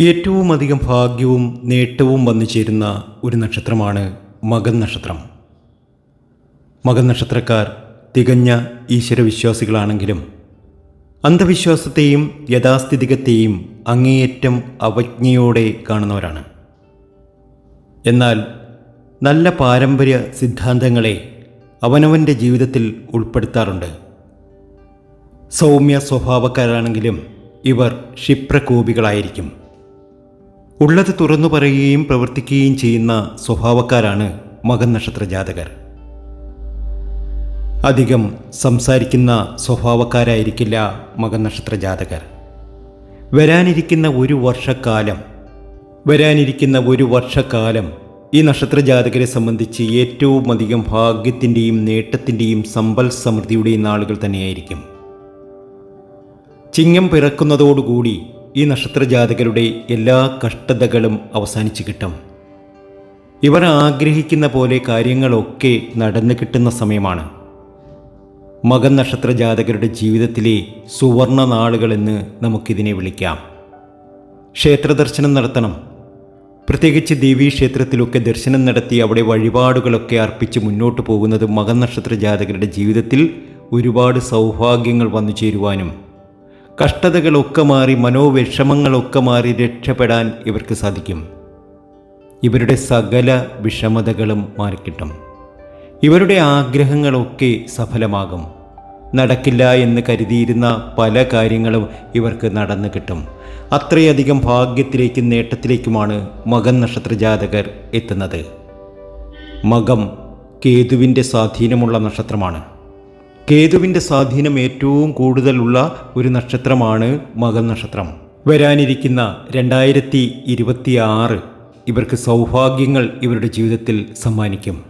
ഏറ്റവും അധികം ഭാഗ്യവും നേട്ടവും വന്നു ചേരുന്ന ഒരു നക്ഷത്രമാണ് മകൻ നക്ഷത്രം. മകൻ നക്ഷത്രക്കാർ തികഞ്ഞ ഈശ്വരവിശ്വാസികളാണെങ്കിലും അന്ധവിശ്വാസത്തെയും യഥാസ്ഥിതികത്തെയും അങ്ങേയറ്റം അവജ്ഞയോടെ കാണുന്നവരാണ്. എന്നാൽ നല്ല പാരമ്പര്യ സിദ്ധാന്തങ്ങളെ അവനവന്റെ ജീവിതത്തിൽ ഉൾപ്പെടുത്താറുണ്ട്. സൗമ്യ സ്വഭാവക്കാരാണെങ്കിലും ഇവർ ക്ഷിപ്രകോപികളായിരിക്കും. ഉള്ളത് തുറന്നു പറയുകയും പ്രവർത്തിക്കുകയും ചെയ്യുന്ന സ്വഭാവക്കാരാണ് മകൻ നക്ഷത്ര ജാതകർ. അധികം സംസാരിക്കുന്ന സ്വഭാവക്കാരായിരിക്കില്ല മകൻ നക്ഷത്ര ജാതകർ. വരാനിരിക്കുന്ന ഒരു വർഷക്കാലം വരാനിരിക്കുന്ന ഒരു വർഷക്കാലം ഈ നക്ഷത്ര ജാതകരെ സംബന്ധിച്ച് ഏറ്റവും അധികം ഭാഗ്യത്തിന്റെയും നേട്ടത്തിന്റെയും സമ്പൽ സമൃദ്ധിയുടെയും നാളുകൾ തന്നെയായിരിക്കും. ചിങ്ങം പിറക്കുന്നതോടുകൂടി ഈ നക്ഷത്രജാതകരുടെ എല്ലാ കഷ്ടതകളും അവസാനിച്ചു കിട്ടും. ഇവർ ആഗ്രഹിക്കുന്ന പോലെ കാര്യങ്ങളൊക്കെ നടന്നു കിട്ടുന്ന സമയമാണ്. മകൻ നക്ഷത്ര ജാതകരുടെ ജീവിതത്തിലെ സുവർണ നാളുകളെന്ന് നമുക്കിതിനെ വിളിക്കാം. ക്ഷേത്രദർശനം നടത്തണം. പ്രത്യേകിച്ച് ദേവീക്ഷേത്രത്തിലൊക്കെ ദർശനം നടത്തി അവിടെ വഴിപാടുകളൊക്കെ അർപ്പിച്ച് മുന്നോട്ട് പോകുന്നത് മകൻ നക്ഷത്ര ജാതകരുടെ ജീവിതത്തിൽ ഒരുപാട് സൗഭാഗ്യങ്ങൾ വന്നു ചേരുവാനും കഷ്ടതകളൊക്കെ മാറി മനോവിഷമങ്ങളൊക്കെ മാറി രക്ഷപ്പെടാൻ ഇവർക്ക് സാധിക്കും. ഇവരുടെ സകല വിഷമതകളും മാറിക്കിട്ടും. ഇവരുടെ ആഗ്രഹങ്ങളൊക്കെ സഫലമാകും. നടക്കില്ല എന്ന് കരുതിയിരുന്ന പല കാര്യങ്ങളും ഇവർക്ക് നടന്നു കിട്ടും. അത്രയധികം ഭാഗ്യത്തിലേക്കും നേട്ടത്തിലേക്കുമാണ് മകൻ നക്ഷത്ര ജാതകർ എത്തുന്നത്. മകം കേതുവിന്റെ സ്വാധീനമുള്ള നക്ഷത്രമാണ്. കേതുവിന്റെ സ്വാധീനം ഏറ്റവും കൂടുതലുള്ള ഒരു നക്ഷത്രമാണ് മകൻ നക്ഷത്രം. വരാനിരിക്കുന്ന രണ്ടായിരത്തി ഇരുപത്തിയാറ് ഇവർക്ക് സൗഭാഗ്യങ്ങൾ ഇവരുടെ ജീവിതത്തിൽ സമ്മാനിക്കും.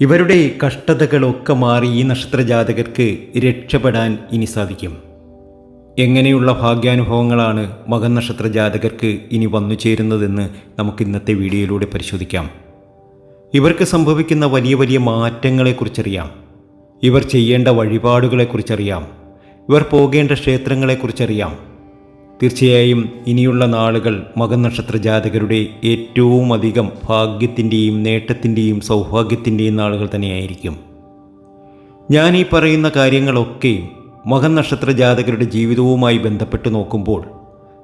ഇവരുടെ കഷ്ടതകളൊക്കെ മാറി ഈ നക്ഷത്രജാതകർക്ക് രക്ഷപ്പെടാൻ ഇനി സാധിക്കും. എങ്ങനെയുള്ള ഭാഗ്യാനുഭവങ്ങളാണ് മകൻ നക്ഷത്ര ജാതകർക്ക് ഇനി വന്നു ചേരുന്നതെന്ന് നമുക്ക് ഇന്നത്തെ വീഡിയോയിലൂടെ പരിശോധിക്കാം. ഇവർക്ക് സംഭവിക്കുന്ന വലിയ വലിയ മാറ്റങ്ങളെക്കുറിച്ചറിയാം. ഇവർ ചെയ്യേണ്ട വഴിപാടുകളെക്കുറിച്ചറിയാം. ഇവർ പോകേണ്ട ക്ഷേത്രങ്ങളെക്കുറിച്ചറിയാം. തീർച്ചയായും ഇനിയുള്ള നാളുകൾ മകനക്ഷത്ര ജാതകരുടെ ഏറ്റവും അധികം ഭാഗ്യത്തിന്റെയും നേട്ടത്തിന്റെയും സൗഭാഗ്യത്തിന്റെയും നാളുകൾ തന്നെയായിരിക്കും. ഞാൻ ഈ പറയുന്ന കാര്യങ്ങളൊക്കെ മകൻ നക്ഷത്ര ജാതകരുടെ ജീവിതവുമായി ബന്ധപ്പെട്ട് നോക്കുമ്പോൾ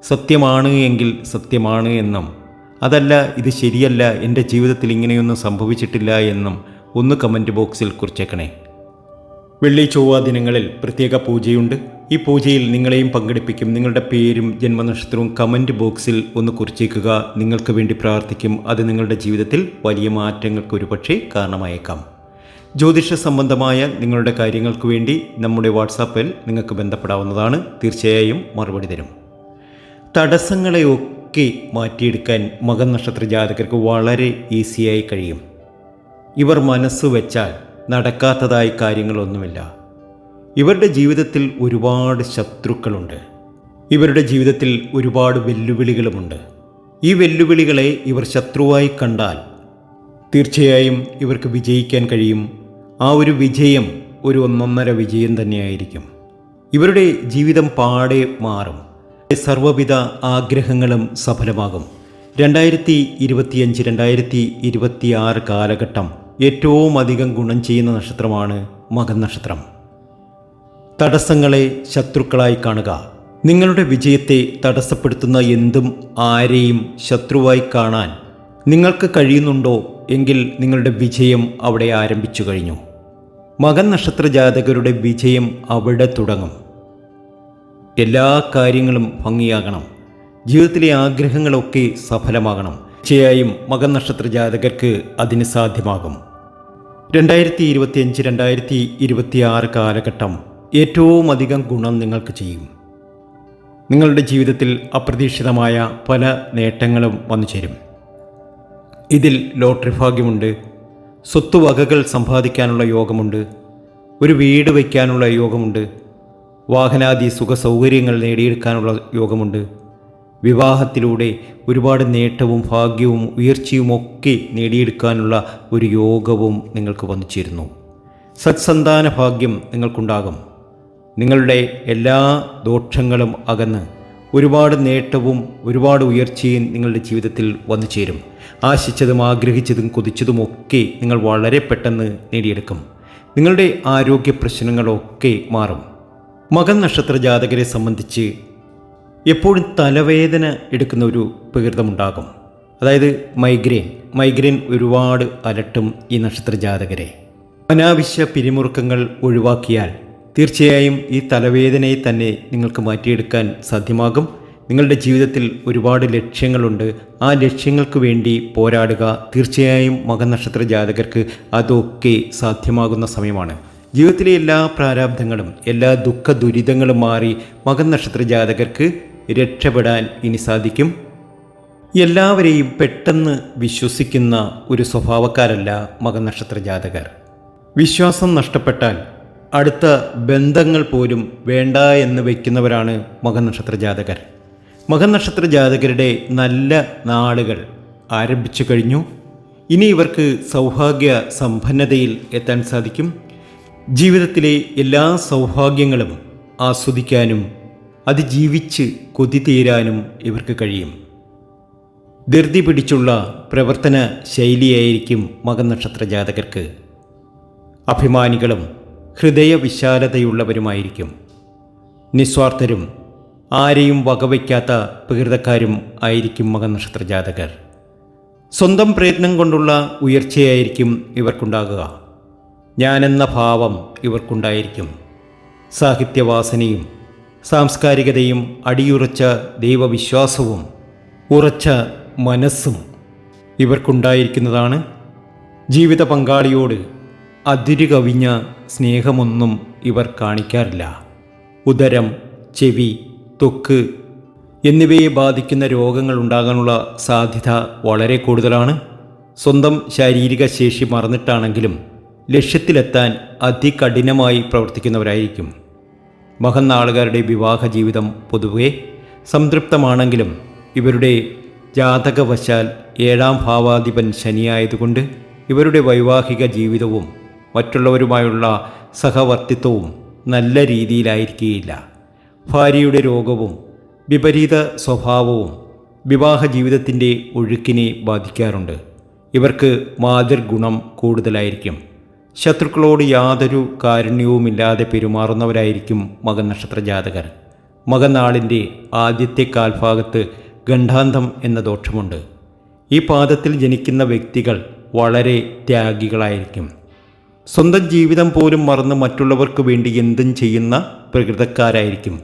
സത്യമാണ് എങ്കിൽ സത്യമാണ് എന്നും അതല്ല ഇത് ശരിയല്ല എന്റെ ജീവിതത്തിൽ ഇങ്ങനെയൊന്നും സംഭവിച്ചിട്ടില്ല എന്നും ഒന്ന് കമന്റ് ബോക്സിൽ കുറിച്ചേക്കണേ. വെള്ളി ചൊവ്വ ദിനങ്ങളിൽ പ്രത്യേക പൂജയുണ്ട്. ഈ പൂജയിൽ നിങ്ങളെയും പങ്കെടുപ്പിക്കും. നിങ്ങളുടെ പേരും ജന്മനക്ഷത്രവും കമന്റ് ബോക്സിൽ ഒന്ന് കുറിച്ചേക്കുക. നിങ്ങൾക്ക് വേണ്ടി പ്രാർത്ഥിക്കും. അത് നിങ്ങളുടെ ജീവിതത്തിൽ വലിയ മാറ്റങ്ങൾക്ക് ഒരുപക്ഷെ കാരണമായേക്കാം. ജ്യോതിഷ സംബന്ധമായ നിങ്ങളുടെ കാര്യങ്ങൾക്ക് വേണ്ടി നമ്മുടെ വാട്സാപ്പിൽ നിങ്ങൾക്ക് ബന്ധപ്പെടാവുന്നതാണ്. തീർച്ചയായും മറുപടി തരും. തടസ്സങ്ങളെയൊക്കെ മാറ്റിയെടുക്കാൻ മകൻ നക്ഷത്ര ജാതകർക്ക് വളരെ ഈസിയായി കഴിയും. ഇവർ മനസ്സ് വെച്ചാൽ നടക്കാത്തതായി കാര്യങ്ങളൊന്നുമില്ല. ഇവരുടെ ജീവിതത്തിൽ ഒരുപാട് ശത്രുക്കളുണ്ട്. ഇവരുടെ ജീവിതത്തിൽ ഒരുപാട് വെല്ലുവിളികളുമുണ്ട്. ഈ വെല്ലുവിളികളെ ഇവർ ശത്രുവായി കണ്ടാൽ തീർച്ചയായും ഇവർക്ക് വിജയിക്കാൻ കഴിയും. ആ ഒരു വിജയം ഒരു ഒന്നൊന്നര വിജയം തന്നെയായിരിക്കും. ഇവരുടെ ജീവിതം പാടെ മാറും. സർവവിധ ആഗ്രഹങ്ങളും സഫലമാകും. രണ്ടായിരത്തി ഇരുപത്തിയഞ്ച് രണ്ടായിരത്തി ഇരുപത്തിയാറ് കാലഘട്ടം ഏറ്റവും അധികം ഗുണം ചെയ്യുന്ന നക്ഷത്രമാണ് മകൻ നക്ഷത്രം. തടസ്സങ്ങളെ ശത്രുക്കളായി കാണുക. നിങ്ങളുടെ വിജയത്തെ തടസ്സപ്പെടുത്തുന്ന എന്തും ആരെയും ശത്രുവായി കാണാൻ നിങ്ങൾക്ക് കഴിയുന്നുണ്ടോ എങ്കിൽ നിങ്ങളുടെ വിജയം അവിടെ ആരംഭിച്ചു കഴിഞ്ഞു. മകൻ നക്ഷത്ര ജാതകരുടെ വിജയം അവിടെ തുടങ്ങും. എല്ലാ കാര്യങ്ങളും ഭംഗിയാകണം. ജീവിതത്തിലെ ആഗ്രഹങ്ങളൊക്കെ സഫലമാകണം. തീർച്ചയായും മകൻ നക്ഷത്ര ജാതകർക്ക് അതിന് സാധ്യമാകും. രണ്ടായിരത്തി ഇരുപത്തിയഞ്ച് രണ്ടായിരത്തി ഇരുപത്തിയാറ് കാലഘട്ടം ഏറ്റവും അധികം ഗുണം നിങ്ങൾക്ക് ചെയ്യും. നിങ്ങളുടെ ജീവിതത്തിൽ അപ്രതീക്ഷിതമായ പല നേട്ടങ്ങളും വന്നു ചേരും. ഇതിൽ ലോട്ടറി ഭാഗ്യമുണ്ട് സ്വത്തുവകകൾ സമ്പാദിക്കാനുള്ള യോഗമുണ്ട് ഒരു വീട് വയ്ക്കാനുള്ള യോഗമുണ്ട് വാഹനാദി സുഖ സൗകര്യങ്ങൾ നേടിയെടുക്കാനുള്ള യോഗമുണ്ട് വിവാഹത്തിലൂടെ ഒരുപാട് നേട്ടവും ഭാഗ്യവും ഉയർച്ചയും ഒക്കെ നേടിയെടുക്കാനുള്ള ഒരു യോഗവും നിങ്ങൾക്ക് വന്നു ചേരുന്നു സത്സന്താന ഭാഗ്യം നിങ്ങൾക്കുണ്ടാകും. നിങ്ങളുടെ എല്ലാ ദോഷങ്ങളും അകന്ന് ഒരുപാട് നേട്ടവും ഒരുപാട് ഉയർച്ചയും നിങ്ങളുടെ ജീവിതത്തിൽ വന്നു ചേരും ആശിച്ചതും ആഗ്രഹിച്ചതും കൊതിച്ചതുമൊക്കെ നിങ്ങൾ വളരെ പെട്ടെന്ന് നേടിയെടുക്കും. നിങ്ങളുടെ ആരോഗ്യ പ്രശ്നങ്ങളൊക്കെ മാറും. മകൻ നക്ഷത്ര ജാതകരെ സംബന്ധിച്ച് എപ്പോഴും തലവേദന എടുക്കുന്ന ഒരു പ്രകൃതമുണ്ടാകും. അതായത് മൈഗ്രെയിൻ മൈഗ്രെയിൻ ഒരുപാട് അലട്ടും ഈ നക്ഷത്ര ജാതകരെ അനാവശ്യ പിരിമുറുക്കങ്ങൾ ഒഴിവാക്കിയാൽ തീർച്ചയായും ഈ തലവേദനയെ തന്നെ നിങ്ങൾക്ക് മാറ്റിയെടുക്കാൻ സാധ്യമാകും. നിങ്ങളുടെ ജീവിതത്തിൽ ഒരുപാട് ലക്ഷ്യങ്ങളുണ്ട്. ആ ലക്ഷ്യങ്ങൾക്ക് വേണ്ടി പോരാടുക തീർച്ചയായും മകൻ നക്ഷത്ര ജാതകർക്ക് അതൊക്കെ സാധ്യമാകുന്ന സമയമാണ്. ജീവിതത്തിലെ എല്ലാ പ്രാരാബ്ധങ്ങളും എല്ലാ ദുഃഖ ദുരിതങ്ങളും മാറി മകൻ നക്ഷത്ര ജാതകർക്ക് രക്ഷപ്പെടാൻ ഇനി സാധിക്കും. എല്ലാവരെയും പെട്ടെന്ന് വിശ്വസിക്കുന്ന ഒരു സ്വഭാവക്കാരല്ല മകനക്ഷത്ര ജാതകർ വിശ്വാസം നഷ്ടപ്പെട്ടാൽ അടുത്ത ബന്ധങ്ങൾ പോലും വേണ്ട എന്ന് വയ്ക്കുന്നവരാണ് മകനക്ഷത്ര ജാതകർ മകനക്ഷത്ര ജാതകരുടെ നല്ല നാളുകൾ ആരംഭിച്ചു കഴിഞ്ഞു. ഇനി ഇവർക്ക് സൗഭാഗ്യ സമ്പന്നതയിൽ എത്താൻ സാധിക്കും. ജീവിതത്തിലെ എല്ലാ സൗഭാഗ്യങ്ങളും ആസ്വദിക്കാനും അത് ജീവിച്ച് കൊതി തീരാനും ഇവർക്ക് കഴിയും. ധൃതി പിടിച്ചുള്ള പ്രവർത്തന ശൈലിയായിരിക്കും മകനക്ഷത്ര ജാതകർക്ക്. അഭിമാനികളും ഹൃദയവിശാലതയുള്ളവരുമായിരിക്കും. നിസ്വാർത്ഥരും ആരെയും വകവയ്ക്കാത്ത പ്രകൃതക്കാരും ആയിരിക്കും മകനക്ഷത്ര ജാതകർ. സ്വന്തം പ്രയത്നം കൊണ്ടുള്ള ഉയർച്ചയായിരിക്കും ഇവർക്കുണ്ടാകുക. ഞാനെന്ന ഭാവം ഇവർക്കുണ്ടായിരിക്കും. സാഹിത്യവാസനയും സാംസ്കാരികതയും അടിയുറച്ച ദൈവവിശ്വാസവും ഉറച്ച മനസ്സും ഇവർക്കുണ്ടായിരിക്കുന്നതാണ്. ജീവിത പങ്കാളിയോട് അതിരുകവിഞ്ഞ സ്നേഹമൊന്നും ഇവർ കാണിക്കാറില്ല. ഉദരം ചെവി തൊക്ക് എന്നിവയെ ബാധിക്കുന്ന രോഗങ്ങൾ ഉണ്ടാകാനുള്ള സാധ്യത വളരെ കൂടുതലാണ്. സ്വന്തം ശാരീരിക ശേഷി മറന്നിട്ടാണെങ്കിലും ലക്ഷ്യത്തിലെത്താൻ അതികഠിനമായി പ്രവർത്തിക്കുന്നവരായിരിക്കും. മഹന്നാളുകാരുടെ വിവാഹ ജീവിതം പൊതുവെ സംതൃപ്തമാണെങ്കിലും ഇവരുടെ ജാതകവശാൽ ഏഴാം ഭാവാധിപൻ ശനിയായതുകൊണ്ട് ഇവരുടെ വൈവാഹിക ജീവിതവും മറ്റുള്ളവരുമായുള്ള സഹവർത്തിത്വവും നല്ല രീതിയിലായിരിക്കുകയില്ല ഭാര്യയുടെ രോഗവും വിപരീത സ്വഭാവവും വിവാഹ ജീവിതത്തിന്റെ ഒഴുക്കിനെ ബാധിക്കാറുണ്ട്. ഇവർക്ക് മാതൃഗുണം കൂടുതലായിരിക്കും. ശത്രുക്കളോട് യാതൊരു കാരുണ്യവുമില്ലാതെ പെരുമാറുന്നവരായിരിക്കും മകൻ നക്ഷത്ര ജാതകർ മകനാളിന്റെ ആദ്യത്തെ കാൽഭാഗത്ത് ഗണ്ഡാന്തം എന്ന ദോഷമുണ്ട്. ഈ പാദത്തിൽ ജനിക്കുന്ന വ്യക്തികൾ വളരെ ത്യാഗികളായിരിക്കും. സ്വന്തം ജീവിതം പോലും മറന്ന് മറ്റുള്ളവർക്ക് വേണ്ടി എന്തും ചെയ്യുന്ന പ്രകൃതക്കാരായിരിക്കും.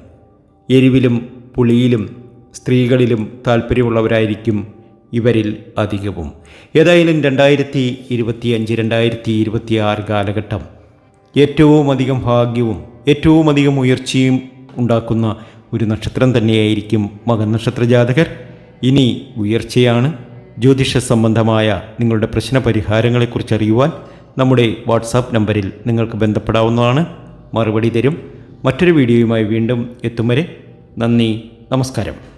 എരിവിലും പുളിയിലും സ്ത്രീകളിലും താല്പര്യമുള്ളവരായിരിക്കും ഇവരിൽ അധികവും. ഏതായാലും രണ്ടായിരത്തി ഇരുപത്തി അഞ്ച് രണ്ടായിരത്തി ഇരുപത്തി ആറ് കാലഘട്ടം ഏറ്റവും അധികം ഭാഗ്യവും ഏറ്റവും അധികം ഉയർച്ചയും ഉണ്ടാക്കുന്ന ഒരു നക്ഷത്രം തന്നെയായിരിക്കും മകൻ നക്ഷത്ര ജാതകർ ഇനി ഉയർച്ചയാണ്. ജ്യോതിഷ സംബന്ധമായ നിങ്ങളുടെ പ്രശ്ന പരിഹാരങ്ങളെക്കുറിച്ച് അറിയുവാൻ നമ്മുടെ വാട്സാപ്പ് നമ്പറിൽ നിങ്ങൾക്ക് ബന്ധപ്പെടാവുന്നതാണ്. മറുപടി തരും. മറ്റൊരു വീഡിയോയുമായി വീണ്ടും എത്തും വരെ നന്ദി നമസ്കാരം.